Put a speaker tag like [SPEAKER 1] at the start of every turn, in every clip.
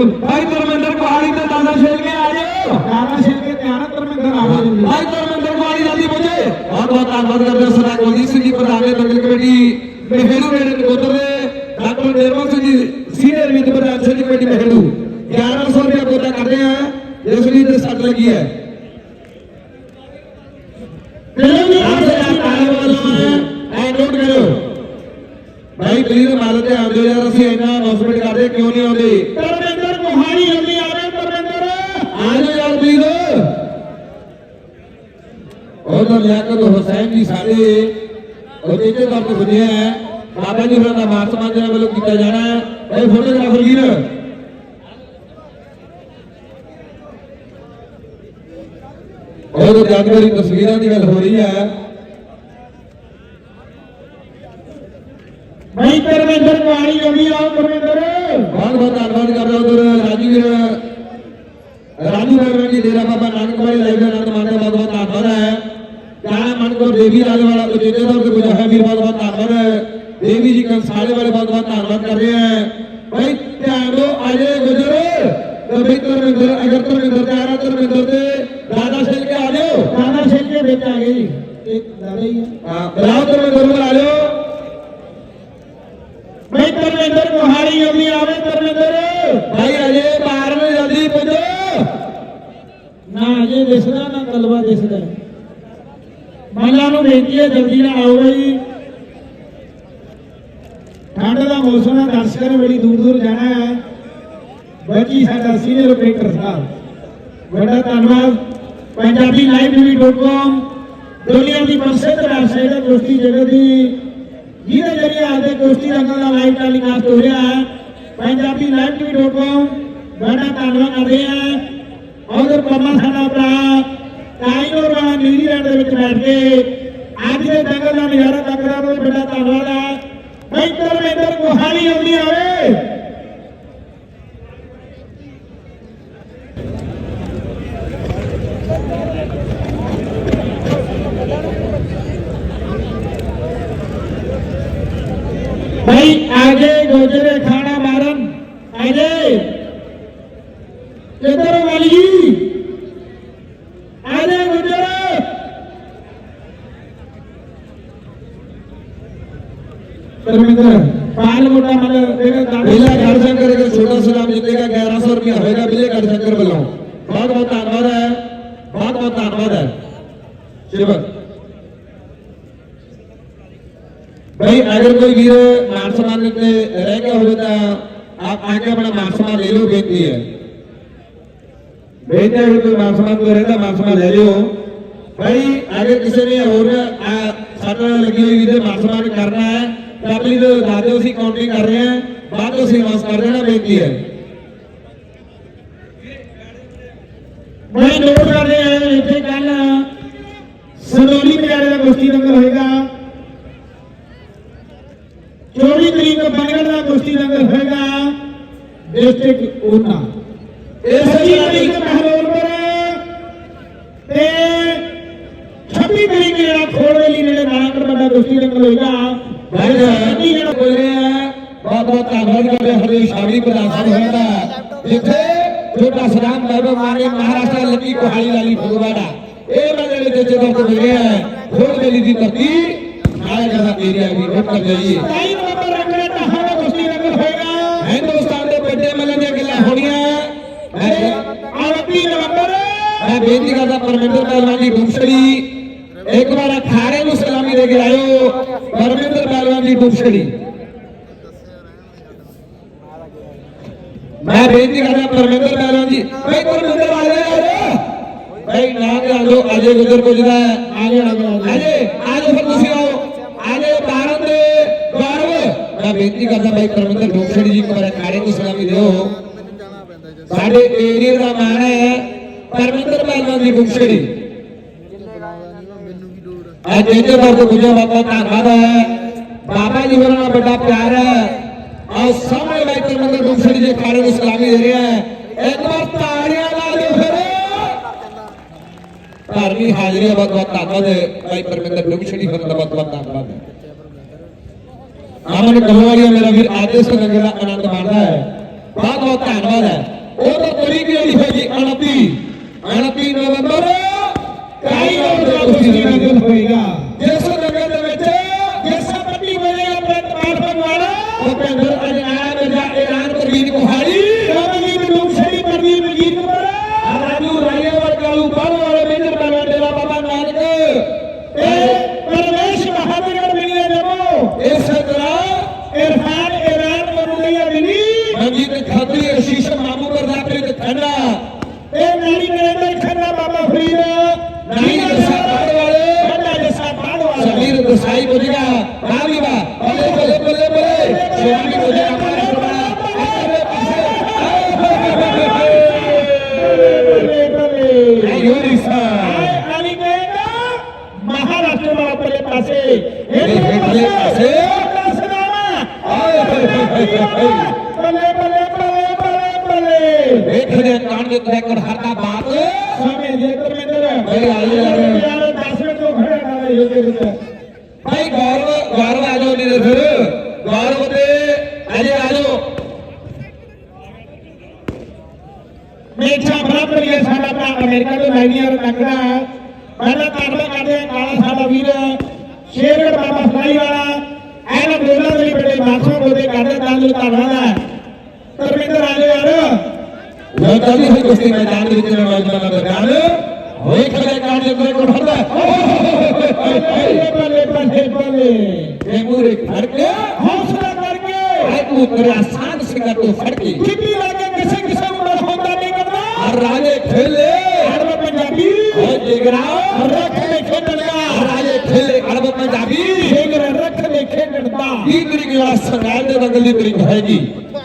[SPEAKER 1] ਭਾਈ ਧਰਮਿੰਦਰ ਕੁਹਾੜੀ ਤੇ ਦਾਦਾ ਛੇਲ ਕੇ ਆ ਜਾਓ।
[SPEAKER 2] ਕਾਰਾ ਛਿਲ ਕੇ ਤਿਆਰ ਧਰਮਿੰਦਰ ਆ ਗਏ ਜੀ
[SPEAKER 1] ਭਾਈ ਧਰਮਿੰਦਰ ਕੁਹਾੜੀ ਜਲਦੀ ਪਹੁੰਚੇ ਬਹੁਤ ਬਹੁਤ ਧੰਨਵਾਦ ਕਰਦੇ ਹਾਂ ਸਰਦਾਰ ਕੁਲਦੀਪ ਸਿੰਘ ਜੀ ਪ੍ਰਧਾਨ ਨੇ ਦੰਗਲ ਕਮੇਟੀ ਮਹਿਰੂ ਮੇਰੇ ਨਕੋਦਰ ਦੇ doctor Nirmal Singh ji senior with ਪ੍ਰਧਾਨ ਸਿੰਘ ਕਮੇਟੀ ਮਹਿਰੂ 1100 ਰੁਪਏ ਕੋਟਾ ਕਰਦੇ ਆ। ਜਿਸ ਲਈ ਤੇ ਸੱਟ ਲੱਗੀ ਹੈ। ਭਾਈ ਪਲੀਜ਼ ਮਾਲਕ ਦੇ ਆਉਂਦੇ ਯਾਰ ਅਸੀਂ ਇੰਨਾ ਅਨਾਉਂਸਮੈਂਟ ਕਰਦੇ ਕਿਉਂ ਨਹੀਂ ਆਉਂਦੇ
[SPEAKER 2] ਧਰਮਿੰਦਰ ਕੁਹਾੜੀ ਜਲਦੀ ਆ ਰਹੇ ਧਰਮਿੰਦਰ
[SPEAKER 1] ਆ ਜਾਓ ਯਾਰ ਪਲੀਜ਼ ਉਹਦਾ ਲਿਆਕਤ ਹੁਸੈਨ ਜੀ ਸਾਡੇ ਉਹਦੇ ਤੇ ਦਰਦ ਬੁਝਿਆ ਹੈ ਬਾਬਾ ਜੀ ਹੋਰਾਂ ਦਾ ਮਾਨ ਸਨਮਾਨ ਜਿਹੜਾ ਵੱਲੋਂ ਕੀਤਾ ਜਾਣਾ ਹੈ। ਇਹ ਫੋਟੋਗ੍ਰਾਫਰ ਵੀਰ ਉਹ ਜਾਣਕਾਰੀ ਤਸਵੀਰਾਂ ਦੀ ਗੱਲ ਹੋ ਰਹੀ ਹੈ।
[SPEAKER 2] ਭਾਈ ਧਰਮਿੰਦਰ ਕੁਹਾੜੀ ਜਲਦੀ ਆਓ ਧਰਮਿੰਦਰ।
[SPEAKER 1] ਬਹੁਤ ਬਹੁਤ ਧੰਨਵਾਦ ਕਰਦਾ ਉਧਰ ਰਾਜੂ ਵੀਰ। ਰਾਜੂ ਵੀਰ ਜੀ ਡੇਰਾ ਬਾਬਾ ਨਾਨਕ ਵਾਲੇ ਲਾਈਵ ਦਾ ਆਨੰਦ ਮਾਣਦੇ ਬਹੁਤ ਬਹੁਤ ਧੰਨਵਾਦ ਹੈ ਕਾਣਾ ਮਨ ਕੋ ਦੇਵੀ ਲਾਲ ਵਾਲਾ ਉਜੇਤੇ ਤੌਰ ਤੇ ਪੁਜਾ ਹੈ ਵੀਰ ਬਹੁਤ ਬਹੁਤ ਧੰਨਵਾਦ ਹੈ ਦੇਵੀ ਜੀ ਕੰਸਾਲੇ ਵਾਲੇ ਬਹੁਤ ਬਹੁਤ ਧੰਨਵਾਦ ਕਰ ਰਹੇ ਹੈ ਭਾਈ ਧਿਆਨ ਦਿਓ ਅਜੇ ਗੁਜਰ ਕਬੀ ਧਰਮਿੰਦਰ ਅਗਰ ਧਰਮਿੰਦਰ ਤੇ ਆਰਾ ਧਰਮਿੰਦਰ ਤੇ ਦਾਦਾ ਸਿੰਘ ਕੇ ਆ ਜਾਓ
[SPEAKER 2] ਕਾਰਾ ਛਿਲ ਕੇ ਵਿੱਚ ਆ ਗਏ ਜੀ ਇੱਕ ਦਾਦਾ ਹੀ ਹੈ
[SPEAKER 1] ਹਾਂ ਬਲਾਓ ਧਰਮਿੰਦਰ ਨੂੰ ਆ ਜਾਓ
[SPEAKER 2] ਭਾਈ ਧਰਮਿੰਦਰ ਕੁਹਾੜੀ ਜਲਦੀ ਆਵੇ ਧਰਮਿੰਦਰ
[SPEAKER 1] ਭਾਈ ਅਜੇ ਬਾਹਰ ਨੂੰ ਜਲਦੀ ਪੁੱਜੋ
[SPEAKER 2] ਨਾ ਅਜੇ ਮੱਲਾ ਨੂੰ ਬੇਨਤੀ ਹੈ, ਜਲਦੀ ਨਾਲ ਆਓ ਬਈ। ਠੰਡ ਦਾ ਮੌਸਮ ਹੈ, ਦਰਸ਼ਕਾਂ ਨੇ ਬੜੀ ਦੂਰ ਦੂਰ ਜਾਣਾ ਹੈ। ਬਾਕੀ ਸਾਡਾ ਸੀਨੀਅਰ ਆਪਰੇਟਰ ਸਾਹਿਬ। ਵੱਡਾ ਧੰਨਵਾਦ। ਪੰਜਾਬੀ live.com ਦੁਨੀਆ ਦੀ ਪ੍ਰਸਿੱਧ ਵੈਬਸਾਈਟ ਹੈ ਕੁਸ਼ਤੀ ਜਗਤ ਦੀ, ਜਿਹਦੇ ਜਰੀਏ ਆਪਦੇ ਕੁਸ਼ਤੀ ਰੰਗਾਂ ਦਾ ਲਾਈਵ ਟੈਲੀਕਾਸਟ ਹੋ ਰਿਹਾ ਹੈ। ਪੰਜਾਬੀ live.com ਵੱਡਾ ਧੰਨਵਾਦ ਕਰਦੇ ਹਾਂ। ਉਧਰ ਪੰਮਾ ਸਾਡਾ ਭਰਾ ਕਾਇਨੋਰ ਵਾਲਾ ਨਿਊਜ਼ੀਲੈਂਡ ਦੇ ਵਿੱਚ ਬੈਠ ਕੇ ਅੱਜ ਦੇ ਦੰਗਲ ਦਾ ਨਜ਼ਾਰਾ ਤੱਕਦਾ ਉਹ ਵੱਡਾ ਧੰਨਵਾਦ ਹੈ ਭਾਈ ਧਰਮਿੰਦਰ ਕੋਹਾਲੀ ਆਉਂਦੀ ਆਵੇ ਭਾਈ ਆਗੇ ਗੋਜਰੇ ਖਾਣਾ ਮਾਰਨ ਆਜੇ ਕਿੱਧਰ ਹੋ ਵਾਲੀ ਜੀ ਆਜੇ ਗੁਜਰ ਧਰਮਿੰਦਰ ਪਾਲ ਮੋਟਾ ਮਨ ਤੇਰੇ
[SPEAKER 1] ਪਹਿਲਾ ਗੜ ਸ਼ੰਕਰ ਕੇ ਛੋਟਾ ਸਲਾਮ ਜਿੱਤੇਗਾ 1100 ਰੁਪਇਆ ਹੋਏਗਾ ਪਹਿਲੇ ਗੜ ਸ਼ੰਕਰ ਵੱਲੋਂ ਬਹੁਤ ਬਹੁਤ ਧੰਨਵਾਦ ਹੈ ਬਹੁਤ ਬਹੁਤ ਧੰਨਵਾਦ ਹੈ ਸ਼ਿਵਕ ਭਾਈ ਅਗਰ ਕੋਈ ਵੀਰ ਮਾਨ ਸਨਮਾਨ ਤੇ ਰਹਿ ਗਿਆ ਹੋਵੇ ਤਾਂ ਆਪ ਆ ਕੇ ਆਪਣਾ ਮਾਨ ਸਨਮਾਨ ਲੈ ਲਓ ਬੇਨਤੀ ਹੈ ਬੇਨਤੀ ਹੈ ਅਗਰ ਕੋਈ ਮਾਨ ਸਨਮਾਨ ਕੋਈ ਰਹਿੰਦਾ ਮਾਨ ਸਨਮਾਨ ਲੈ ਲਿਓ ਭਾਈ ਅਗਰ ਕਿਸੇ ਨੇ ਹੋਰ ਆ, ਸਾਡੇ ਨਾਲ ਲੱਗੀ ਹੋਈ ਦੇ ਦੱਸ ਦਿਓ ਅਸੀਂ ਕਾਊਂਟਿੰਗ ਕਰ ਰਹੇ ਹਾਂ। ਬਾਅਦ ਵਿੱਚ ਅਸੀਂ ਕਰ ਦੇਣਾ ਬੇਨਤੀ ਹੈ।
[SPEAKER 2] ਮੈਂ ਨੋਟ ਕਰ ਰਿਹਾ ਇੱਥੇ ਕੱਲ ਸਨੋਲੀ ਪਿਆਰੇ ਦਾ ਗੋਸ਼ਟੀ ਦੰਗਲ ਹੋਏਗਾ। 24 ਤਰੀਕ ਨੂੰ ਬੰਗੜ ਦਾ ਗੋਸ਼ਟੀ ਦੰਗਲ ਹੋਏਗਾ। ਡਿਸਟ੍ਰਿਕਟ ਓਨਾ।
[SPEAKER 1] ਇਸ
[SPEAKER 2] ਤਰੀਕ ਨੂੰ ਤੇ 26 ਤਰੀਕ ਨੂੰ ਜਿਹੜਾ ਖੋੜਵੇਲੀ ਨੇੜੇ ਮਾਲਾਂਕੜ ਵੱਡਾ ਕੁਸ਼ਤੀ ਦੰਗਲ ਹੋਏਗਾ।
[SPEAKER 1] ਭਾਈ ਜੀ। ਜਿਹੜਾ ਬੋਲ ਰਿਹਾ ਹੈ। ਬਹੁਤ ਬਹੁਤ ਧੰਨਵਾਦ ਕਰਦੇ ਹਾਂ। ਹਰੇ ਪ੍ਰਧਾਨ ਸਾਹਿਬ ਹੋਇਆ ਦਾ। ਜਿੱਥੇ ਛੋਟਾ ਸਲਾਮ ਬਾਬਾ ਮਾਰੇ ਮਹਾਰਾਸ਼ਟਰ ਲੱਗੀ ਕੋਹਾਲੀ ਲਾਲੀ ਫਗਵਾੜਾ। ਇਹ ਮੈਂ ਜਿਹੜੇ ਜੱਜੇ ਦਾ ਬੋਲ ਰਿਹਾ ਹੈ ਖੋਲ ਮੇਲੀ ਦੀ ਧਰਤੀ ਨਾਲੇ ਜਗਾ ਏਰੀਆ ਵੀ ਉੱਠ ਕਰ ਜਾਈਏ।
[SPEAKER 2] 23 ਨਵੰਬਰ ਰੰਗਲੇ ਟਾਹਾਂ ਦਾ ਕੁਸ਼ਤੀ ਦੰਗਲ ਹੋਏਗਾ।
[SPEAKER 1] ਹਿੰਦੁਸਤਾਨ ਦੇ ਵੱਡੇ ਮੱਲਾਂ ਦੀਆਂ ਗੱਲਾਂ ਹੋਣੀਆਂ। ਮੈਂ
[SPEAKER 2] 29 ਨਵੰਬਰ।
[SPEAKER 1] ਮੈਂ ਬੇਨਤੀ ਕਰਦਾ ਪਰਮਿੰਦਰ ਪਹਿਲਵਾਨ ਜੀ ਡੂਬਛੜੀ ਇੱਕ ਵਾਰ ਅਖਾੜੇ ਨੂੰ ਸਲਾਮੀ ਦੇ ਕੇ ਆਇਓ। ਪਰਮਿੰਦਰ ਪਹਿਲਵਾਨ ਜੀ ਡੂਬਛੜੀ ਮੈਂ ਬੇਨਤੀ ਕਰਦਾ ਪਰਮਿੰਦਰ ਪਹਿਲਵਾਨ ਜੀ। ਭਾਈ ਪਰਮਿੰਦਰ ਆ ਜਾ ਭਾਈ ਨਾ ਆ ਅਜੇ ਗੁਜਰ ਪੁੱਜਦਾ ਹੈ।
[SPEAKER 2] ਆਗੇ
[SPEAKER 1] ਅਜੇ ਆਜੋ ਫਿਰ ਤੁਸੀਂ ਆਓ। ਅਜੇ ਭਾਰਤ ਦੇ ਗੌਰਵ ਮੈਂ ਬੇਨਤੀ ਕਰਦਾ ਭਾਈ ਪਰਮਿੰਦਰ ਡੂਬਛੜੀ ਜੀ, ਇੱਕ ਵਾਰ ਨੂੰ ਸਲਾਮੀ ਦਿਓ। ਸਾਡੇ ਏਰੀਆ ਦਾ ਮਾਣ ਹੈ ਪਰਮਿੰਦਰ ਪਹਿਲਵਾਨ ਦੀ ਡੂਬਛੜੀ ਅੱਜ ਇਹਦੇ ਵਰਗ ਗੁਜਰ ਬਾਬਾ ਧੰਨਵਾਦ ਹੈ। ਬਾਬਾ ਜੀ ਹੋਰਾਂ ਨਾਲ ਵੱਡਾ ਪਿਆਰ ਹੈ। ਆਹ ਸਾਹਮਣੇ ਬੈਠੇ ਮੰਦਰ ਡੂਬਛੜੀ ਦੇ ਖਾੜੇ ਨੂੰ ਸਲਾਮੀ ਦੇ ਰਿਹਾ ਹੈ। ਇੱਕ ਵਾਰ ਤਾੜੀਆਂ ਲਾ ਦਿਓ ਫਿਰ। ਧਾਰਮੀ ਹਾਜ਼ਰੀ ਦਾ ਬਹੁਤ ਬਹੁਤ ਧੰਨਵਾਦ। ਭਾਈ ਪਰਮਿੰਦਰ ਡੂਬਛੜੀ ਹੋਰਾਂ ਦਾ ਬਹੁਤ ਬਹੁਤ ਧੰਨਵਾਦ ਆਮਨ ਕਲੋਵਾਲੀਆ ਮੇਰਾ ਵੀਰ ਆਦੇਸ਼ ਨਗਰ ਦਾ ਆਨੰਦ ਮਾਣਦਾ ਹੈ। ਬਹੁਤ ਬਹੁਤ ਧੰਨਵਾਦ ਹੈ। ਉਹ ਤਾਂ ਤਰੀਕ ਜਿਹੜੀ ਹੈ ਜੀ 29 29 ਨਵੰਬਰ।
[SPEAKER 2] ਕਾਈ ਕੁਸ਼ਤੀ ਨਗਰ ਹੋਏਗਾ।
[SPEAKER 1] ਜਿਸ ਨਗਰ ਦੇ ਵਿੱਚ
[SPEAKER 2] ਜਿਸ ਪੱਟੀ ਬਣੇਗਾ ਪ੍ਰਤਪਾਲ ਭਗਵਾਨ
[SPEAKER 1] ਭੁਪਿੰਦਰ ਅਜਨਾਨ ਮਿਰਜ਼ਾ ਇਰਾਨ ਪ੍ਰਵੀਨ ਕੁਹਾੜੀ
[SPEAKER 2] ਰਵਨੀਤ ਲੋਕ ਸ਼ਰੀ ਪ੍ਰਦੀਪ ਜੀਤ ਪਰ
[SPEAKER 1] ਰਾਜੂ ਰਾਏਵਰ ਕਾਲੂ ਬਾਲ ਵਾਲੇ ਮੇਜਰ ਬਾਬਾ ਡੇਰਾ ਬਾਬਾ ਨਾਨਕ
[SPEAKER 2] ਤੇ ਪਰਵੇਸ਼ ਬਹਾਦਰ ਮਿਲਿਆ ਜਮੋ
[SPEAKER 1] ਇਸ ਤਰ੍ਹਾਂ
[SPEAKER 2] ਇਰਫਾਨ ਇਰਾਨ ਮਰੂਲੀਆ ਮਿਲੀ
[SPEAKER 1] ਮਨਜੀਤ ਖਾਤਰੀ ਅਸ਼ੀਸ਼ ਮਾਮੂ ਪ੍ਰਤਾਪਿਤ ਖੰਡਾ
[SPEAKER 2] ਤੇ ਨਾਲੀ ਨਰਿੰਦਰ ਖੰਨਾ ਬਾਬਾ ਫਰੀਦ
[SPEAKER 1] ਨਾਲੀ ਜੱਸਾ ਬਾੜ ਵਾਲੇ
[SPEAKER 2] ਵੱਡਾ ਜੱਸਾ ਬਾੜ ਵਾਲਾ
[SPEAKER 1] ਸਮੀਰ ਦਸਾਈ ਗੁਜਰਾ ਰਾਵੀ ਵਾ ਬੱਲੇ ਬੱਲੇ ਬੱਲੇ ਬੱਲੇ ਸ਼ਿਵਾਨੀ ਗੁਜਰਾ ਮਾਰੇ ਬੜਾ ਆਪਣੇ
[SPEAKER 2] ਬੱਲੇ ਬੱਲੇ
[SPEAKER 1] ਪਾਸੇ ਯੂਰੀ ਸਾ
[SPEAKER 2] ਆਲੀ ਕਹਿੰਦਾ ਮਹਾਰਾਸ਼ਟਰ ਵਾਲਾ ਪੱਲੇ ਪਾਸੇ
[SPEAKER 1] ਇਹ ਹੇਠਲੇ ਪਾਸੇ। ਆਏ ਹੋਏ ਹੋਏ ਹੋਏ ਹੋਏ।
[SPEAKER 2] ਬੱਲੇ ਬੱਲੇ ਬੱਲੇ ਬੱਲੇ ਬੱਲੇ
[SPEAKER 1] ਵੇਖਦੇ ਕਾਂਡ ਦੇ ਰੈਕੋਰਡ ਹਰਦਾ ਬਾਤ
[SPEAKER 2] ਸਮੇਂ ਦੇ ਧਰਮਿੰਦਰ
[SPEAKER 1] ਬਈ ਆਈ ਯਾਰ।
[SPEAKER 2] ਯਾਰ 10 ਮਿੰਟ ਤੋਂ ਖੜਾ ਨਾ ਯੋਗੇ ਵਿੱਚ
[SPEAKER 1] ਭਾਈ ਗੌਰਵ ਗੌਰਵ ਆ ਜਾਓ ਨਹੀਂ ਫਿਰ ਗੌਰਵ ਤੇ ਅਜੇ ਆ ਜਾਓ
[SPEAKER 2] ਮੇਛਾ ਬਰਾਬਰ ਹੀ ਹੈ ਸਾਡਾ ਭਰਾ ਅਮਰੀਕਾ ਤੋਂ ਲਾਈਨੀਅਰ ਤੰਗੜਾ ਪਹਿਲਾਂ ਧੰਨਵਾਦ ਕਰਦੇ ਹਾਂ ਕਾਲਾ ਸਾਡਾ ਵੀਰ ਸ਼ੇਰਗੜ ਬਾਬਾ ਫਲਾਈ ਵਾਲਾ ਐਨ ਬੋਲਾਂ ਦੇ ਲਈ ਬੜੇ ਮਾਸੋਂ ਬੋਦੇ ਕਰਦੇ ਤਾਂ ਲਈ ਧੰਨਵਾਦ ਹੈ ਧਰਮਿੰਦਰ ਆ ਜਾਓ ਯਾਰ
[SPEAKER 1] ਲੋ ਚੱਲੀ ਹੋਈ ਕੁਸ਼ਤੀ ਮੈਦਾਨ ਦੇ ਵਿੱਚ ਨੌਜਵਾਨਾਂ ਦਾ ਗਾਨ ਹੋਏ ਖੜੇ ਕਾਂਡ ਦੇ ਰੈਕੋਰਡ ਹਰਦਾ
[SPEAKER 2] ਬੱਲੇ ਬੱਲੇ ਬੱਲੇ
[SPEAKER 1] ਇਹ ਮੂਰੇ ਖੜ ਕੇ
[SPEAKER 2] ਹੌਸਲਾ ਕਰਕੇ
[SPEAKER 1] ਆਏ ਪੁੱਤਰਾ ਸਾਧ ਸਿੰਘਾਂ ਤੋਂ ਫੜ ਕੇ
[SPEAKER 2] ਕਿੱਡੀ ਲੱਗੇ ਕਿਸੇ ਕਿਸੇ ਨੂੰ ਬਸ ਹੁੰਦਾ ਨਹੀਂ ਕਰਦਾ
[SPEAKER 1] ਹਰ ਰਾਜੇ ਖੇਲੇ
[SPEAKER 2] ਹਰ ਪੰਜਾਬੀ
[SPEAKER 1] ਓ ਜਿਗਰਾ
[SPEAKER 2] ਰੱਖ ਦੇ ਖੇਡਣ ਦਾ
[SPEAKER 1] ਹਰ ਰਾਜੇ ਖੇਲੇ ਅਰਬ ਪੰਜਾਬੀ
[SPEAKER 2] ਜੇਗਰ ਰੱਖ ਦੇ ਖੇਡਣ ਦਾ
[SPEAKER 1] ਕੀ ਤਰੀਕੇ ਨਾਲ ਸੰਗਾਲ ਦੀ ਤਰੀਕ ਹੈਗੀ।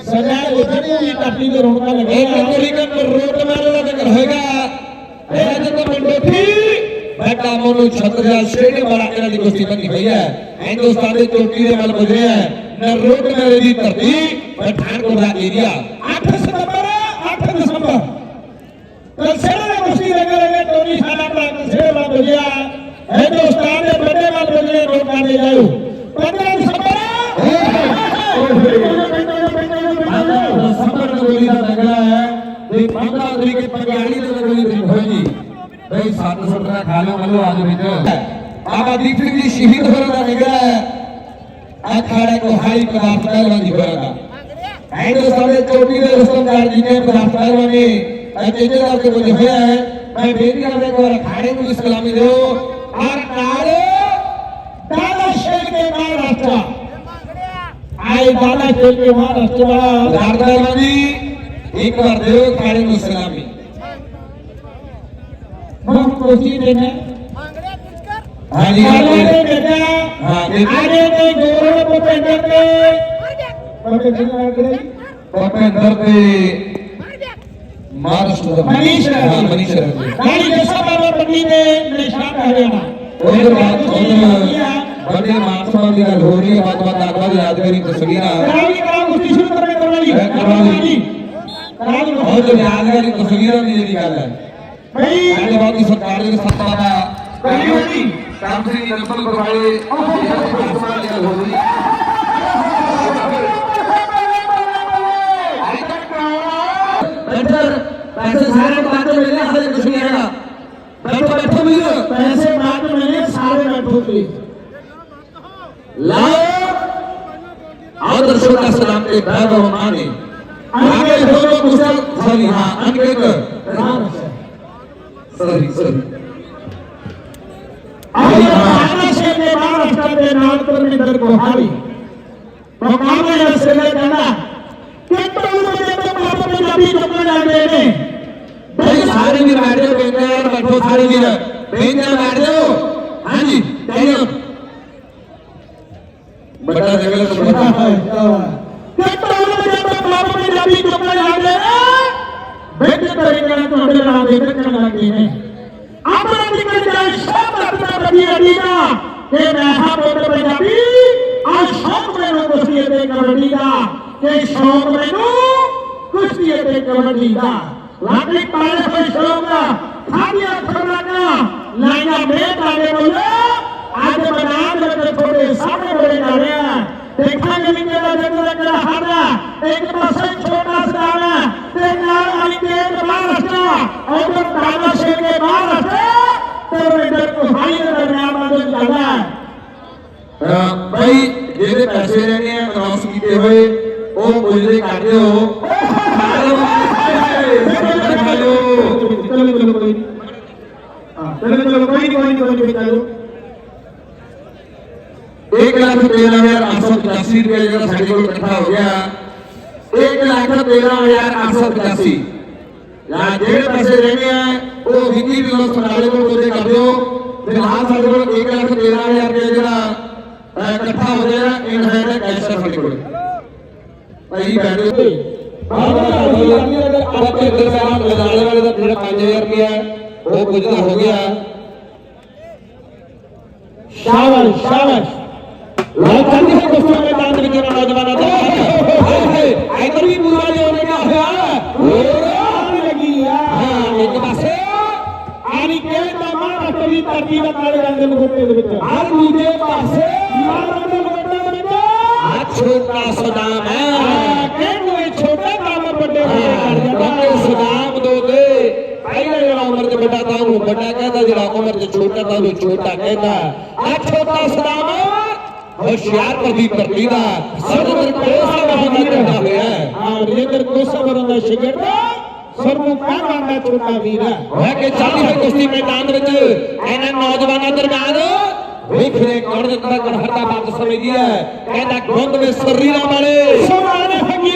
[SPEAKER 2] ਸਦਾ ਉਥੇ ਵੀ ਟੱਪੀ ਦੇ ਰੌਣਕਾਂ ਲੱਗੀਆਂ।
[SPEAKER 1] ਤਰੀਕੇ ਪਰ ਰੋਟ ਮਾਰੇ ਦਾ ਜ਼ਿਕਰ ਹੋਏਗਾ। ਇਹ ਜਦੋਂ ਮੰਡੋ ਥੀ ਬੈਟਾ ਮੋਨੂ ਛਤਰਜਾ ਸਟੇਡੀਅਮ ਵਾਲਾ ਇਹਨਾਂ ਦੀ ਕੁਸ਼ਤੀ ਬੰਦੀ ਹੋਈ ਹੈ। ਹਿੰਦੁਸਤਾਨ ਦੇ ਚੋਟੀ ਦੇ ਵੱਲ ਗੁਜ਼ਰੇ ਹੈ। ਨਰੋਟ ਮੇਰੇ ਦੀ ਧਰਤੀ ਪਠਾਨਕੋਟ ਦਾ ਏਰੀਆ।
[SPEAKER 2] 8 ਸਤੰਬਰ 8 ਦਸੰਬਰ। ਕਲਸੇਰਾ ਦੇ ਕੁਸ਼ਤੀ ਲੱਗੇ ਲੱਗੇ ਟੋਨੀ ਸਾਡਾ ਭਰਾ ਕਲਸੇਰਾ ਵਾਲ ਬਜਿਆ ਹਿੰਦੁਸਤਾਨ ਦੇ ਵੱਡੇ ਵਾਲ ਬਜੇ ਰੋਕਾਂ ਦੇ ਜਾਓ 15 ਦਸੰਬਰ
[SPEAKER 1] ਦਸੰਬਰ ਨੂੰ ਗੋਲੀ ਦਾ ਤਗੜਾ ਹੈ ਤੇ 15 ਤਰੀਕ 45 ਦੇ ਵਿੱਚ ਰਿੰਗ ਹੋਈ ਬਈ ਸਾਨੂੰ ਸੁਣਨਾ ਖਾਲਿਓ ਵੱਲੋਂ ਆਜ ਵਿੱਚ। ਬਾਬਾ ਦੀਪ ਸਿੰਘ ਜੀ ਸ਼ਹੀਦ ਹੋਣ ਦਾ ਨਿਗਰਾ ਹੈ? ਅਖਾੜੇ ਕੋ ਹਾਈ ਪਦਾਰਥ ਪਹਿਲਵਾਨ ਜੀ ਹੋਇਆ ਦਾ। ਹਿੰਦੁਸਤਾਨ ਦੇ ਚੌਕੀ ਦੇ ਰਸਤਮਦਾਰ ਜੀ ਨੇ ਪਦਾਰਥ ਪਹਿਲਵਾਨ ਨੇ ਅਜੇ ਜਿਹੜਾ ਉੱਤੇ ਕੁਝ ਹੋਇਆ ਹੈ, ਮੈਂ ਬੇਨਤੀ ਕਰਦਾ ਇੱਕ ਵਾਰ ਅਖਾੜੇ ਨੂੰ ਸਲਾਮੀ ਦਿਓ। ਔਰ ਨਾਲ
[SPEAKER 2] ਦਾਦਾ ਸ਼ੇਖ ਦੇ ਮਹਾਰਾਸ਼ਟਰ ਆਏ ਦਾਦਾ ਸ਼ੇਖ ਦੇ ਮਹਾਰਾਸ਼ਟਰ
[SPEAKER 1] ਵਾਲਾ। ਸਰਦਾਰ ਜੀ। ਇੱਕ ਵਾਰ ਦਿਓ ਅਖਾੜੇ ਨੂੰ ਸਲਾਮੀ
[SPEAKER 2] हम कोशिश देने
[SPEAKER 1] ਹਾਂਜੀ
[SPEAKER 2] आगे
[SPEAKER 1] ਹਾਂਜੀ।
[SPEAKER 2] ने बेटा
[SPEAKER 1] हाँ, बेटा।
[SPEAKER 2] आगे ने गौरव भूपेंद्र ने भूपेंद्र आगे
[SPEAKER 1] ਭੁਪਿੰਦਰ ਤੇ ਮਹਾਰਾਸ਼ਟਰ ਦਾ
[SPEAKER 2] मनीष
[SPEAKER 1] ਹਾਂ ਮਨੀਸ਼ ਰਹਿੰਦੇ
[SPEAKER 2] गाड़ी जैसा बाबा पट्टी ने निशान हरियाणा
[SPEAKER 1] ਉਧਰ ਬਾਤ ਉਧਰ ਵੱਡੇ ਮਾਨਸਮਾਨ ਦੀ ਗੱਲ ਹੋ ਰਹੀ ਹੈ ਬਾਤ ਬਾਤ ਆਗਵਾ ਦੀ ਯਾਦਗਾਰੀ ਤਸਵੀਰਾਂ
[SPEAKER 2] करावी का कुश्ती शुरू करने करवाली ਬਹੁਤ
[SPEAKER 1] ਵਿਆਗ ਵਾਲੀ ਤਸਵੀਰਾਂ ਦੀ ਜਿਹੜੀ ਗੱਲ ਹੈ।
[SPEAKER 2] ਬਈ।
[SPEAKER 1] ਸਾਡੇ ਬਾਅਦ ਦੀ ਸਰਕਾਰ ਜਿਹੜੀ ਸੱਤਾ ਦਾ ਕਹੀ ਹੋਈ ਕਾਂਗਰਸੀ ਨਿਰਮਲ ਕਰਵਾਏ ਉਹ ਬਹੁਤ ਬਹੁਤ ਸਮਾਨ ਜਿਹੜਾ ਹੋਈ ਸੌਰੀ
[SPEAKER 2] ਸੌਰੀ ਆਈ ਆਣਾ ਸੇ ਦੇ ਮਹਾਰਾਸ਼ਟਰ ਦੇ
[SPEAKER 1] ਨਾਲ ਪਰਮਿੰਦਰ ਗੋਹਾਲੀ ਮੁਕਾਬਲੇ ਇਸ ਲਈ ਕਹਿੰਦਾ ਕਿਤੋਂ ਦੇ ਤੇ ਮਾਪੇ ਨਬੀ ਚੁੱਕਣ ਆਉਂਦੇ ਨੇ। ਭਾਈ ਸਾਰੇ
[SPEAKER 2] ਵੀ ਬੈਠ ਜਾਓ ਬੈਠੇ ਯਾਰ ਬੈਠੋ ਸਾਰੇ ਵੀਰ ਬੈਠੇ ਬੈਠ ਜਾਓ। ਹਾਂਜੀ ਕਹਿੰਦੇ ਬੜਾ ਜਗਲ ਤੋਂ ਬੜਾ ਕਿਤੋਂ ਦੇ ਤੇ ਮਾਪੇ ਨਬੀ ਚੁੱਕਣ
[SPEAKER 1] ਆਉਂਦੇ ਨੇ। ਵਿੱਚ ਤਰੀਕੇ ਨਾਲ ਤੁਹਾਡੇ ਨਾਲ ਦੇ ਰੱਖਣ ਲੱਗੇ ਨੇ ਆਪਣਾ ਨਿਕਲ ਜਾਏ ਸਭ ਆਪਣਾ ਬਣੀ ਅੜੀਦਾ ਤੇ ਮੈਹਾ
[SPEAKER 2] ਬੋਲ ਪੰਜਾਬੀ ਆ ਸ਼ੌਕ ਮੈਨੂੰ ਕੁਸ਼ਤੀ ਤੇ ਕਬੱਡੀ ਦਾ ਤੇ ਸ਼ੌਕ ਮੈਨੂੰ ਕੁਸ਼ਤੀ ਤੇ ਕਬੱਡੀ ਦਾ ਲਾਗੇ ਪਾਲੇ ਹੋਏ ਸ਼ੌਕ ਦਾ ਖਾਦੀਆਂ ਖਰਲਾਗਾ ਲਾਈਆਂ ਮੇਰੇ ਕਾਲੇ ਬੋਲੇ ਅੱਜ ਮੈਦਾਨ ਵਿੱਚ ਤੁਹਾਡੇ ਸਾਹਮਣੇ ਬੜੇ ਨਾਲਿਆ ਦੇਖਾ कृषि विद्यालय का हारना एक परसेंट छोटा साना तेनाली आणि केंद्र महाराष्ट्र और दादा शेर के महाराष्ट्र तर इधर को हाई दरम्यान मदद लगा भाई जेरे पैसे रहने अनाउंस
[SPEAKER 1] किए हुए ओ मुझे काटे हो चलो चलो कोई चलो चलो कोई कोई
[SPEAKER 2] कोई चलो ਕੋਈ ਨਹੀਂ ਹਾਂ ਚਲੋ ਚਲੋ ਕੋਈ ਨਹੀਂ ਕੋਈ ਨਹੀਂ ਕੋਈ ਨਹੀਂ ਚਲੋ
[SPEAKER 1] ਇੱਕ ਲੱਖ ਤੇਰਾਂ ਹਜ਼ਾਰ ਅੱਠ ਸੌ ਪਚਾਸੀ ਰੁਪਏ ਜਿਹੜਾ ਸਾਡੇ ਕੋਲ ਇਕੱਠਾ ਹੋ ਗਿਆ ਇੱਕ ਲੱਖ ਤੇਰਾਂ ਹਜ਼ਾਰ ਅੱਠ ਸੌ ਪਚਾਸੀ ਜਾਂ ਜਿਹੜੇ ਪੈਸੇ ਰਹਿਣੇ ਆ ਉਹ ਵਿੱਕੀ ਵਿਲੋਸ ਸਮਰਾਲੇ ਕੋਲ ਕੋਲੇ ਕਰ ਦਿਓ ਫਿਲਹਾਲ ਸਾਡੇ ਕੋਲ ਇੱਕ ਲੱਖ ਤੇਰਾਂ ਹਜ਼ਾਰ ਰੁਪਏ ਜਿਹੜਾ ਅਹ, ਇਕੱਠਾ ਹੋ ਜਾਏਗਾ ਇਨ ਹੈਂਡ ਕੈਸ਼ ਹੈ ਸਾਡੇ ਕੋਲ ਭਾਈ ਬੈਠੋ ਆਪਣੇ ਦਰਬਾਰ ਲਓ ਚੱਲਦੀ ਹੈ ਦੋਸਤੋ ਮੈਦਾਨ ਦੇ ਵਿੱਚ ਨੌਜਵਾਨਾਂ ਦਾ। ਇਧਰ ਵੀ ਪੂਰਾ ਜੋ ਲੱਗਿਆ ਹੋਇਆ।
[SPEAKER 2] ਹੋਰ ਲੱਗੀ ਆ।
[SPEAKER 1] ਹਾਂ ਇੱਕ ਪਾਸੇ।
[SPEAKER 2] ਅਨਿਕੇਤ ਦਾ ਮਹਾਰਾਸ਼ਟਰ ਦੀ ਧਰਤੀ ਦਾ ਕਾਲੇ ਰੰਗ ਦੇ ਮੁਕੱਟੇ ਦੇ ਵਿੱਚ।
[SPEAKER 1] ਆ ਦੂਜੇ ਪਾਸੇ।
[SPEAKER 2] ਰੰਗ ਦੇ ਮੁਕੱਟੇ ਦੇ ਵਿੱਚ।
[SPEAKER 1] ਆ ਛੋਟਾ ਸਦਾਮ ਹੈ।
[SPEAKER 2] ਕਿਹਨੂੰ ਇਹ ਛੋਟੇ ਕੰਮ ਵੱਡੇ ਕਰ ਜਾਂਦਾ।
[SPEAKER 1] ਸਦਾਮ ਦੋ ਦੇ। ਪਹਿਲਾਂ ਜਿਹੜਾ ਉਮਰ ਚ ਵੱਡਾ ਤਾਂ ਉਹਨੂੰ ਵੱਡਾ ਕਹਿੰਦਾ ਜਿਹੜਾ ਉਮਰ ਚ ਛੋਟਾ ਤਾਂ ਉਹਨੂੰ ਛੋਟਾ ਕਹਿੰਦਾ। ਆ ਛੋਟਾ ਸਦਾਮ ਹੋਸ਼ਿਆਰ ਪ੍ਰਦੀਪ ਕਰਦੀ ਦਾ ਸਰਦਰ ਕੋਸਾ ਦਾ ਹੁੰਦਾ ਕਰਦਾ ਹੋਇਆ ਹੈ।
[SPEAKER 2] ਹਾਂ ਰਜਿੰਦਰ ਕੋਸਾ ਦਾ ਸ਼ਿਗਰ ਸਰਮੂ ਕਾਰਾਂ ਦਾ ਛੋਟਾ ਵੀਰ ਹੈ।
[SPEAKER 1] ਹੋਇਆ ਕਿ ਚੱਲਦੀ ਹੋਈ ਕੁਸ਼ਤੀ ਮੈਦਾਨ ਦੇ ਵਿੱਚ ਇਹਨਾਂ ਨੌਜਵਾਨਾਂ ਦਰਮਿਆਨ ਵੇਖ ਰਹੇ ਕੌਣ ਦਿੱਤਾ ਕਣਹਰਦਾ ਬਾਤ ਸਮਝਦੀ ਹੈ। ਕਹਿੰਦਾ ਗੁੰਦ ਵਿੱਚ ਸਰੀਰਾਂ ਵਾਲੇ।
[SPEAKER 2] ਸੋਨਾਲੇ ਫਕੀਰਾਂ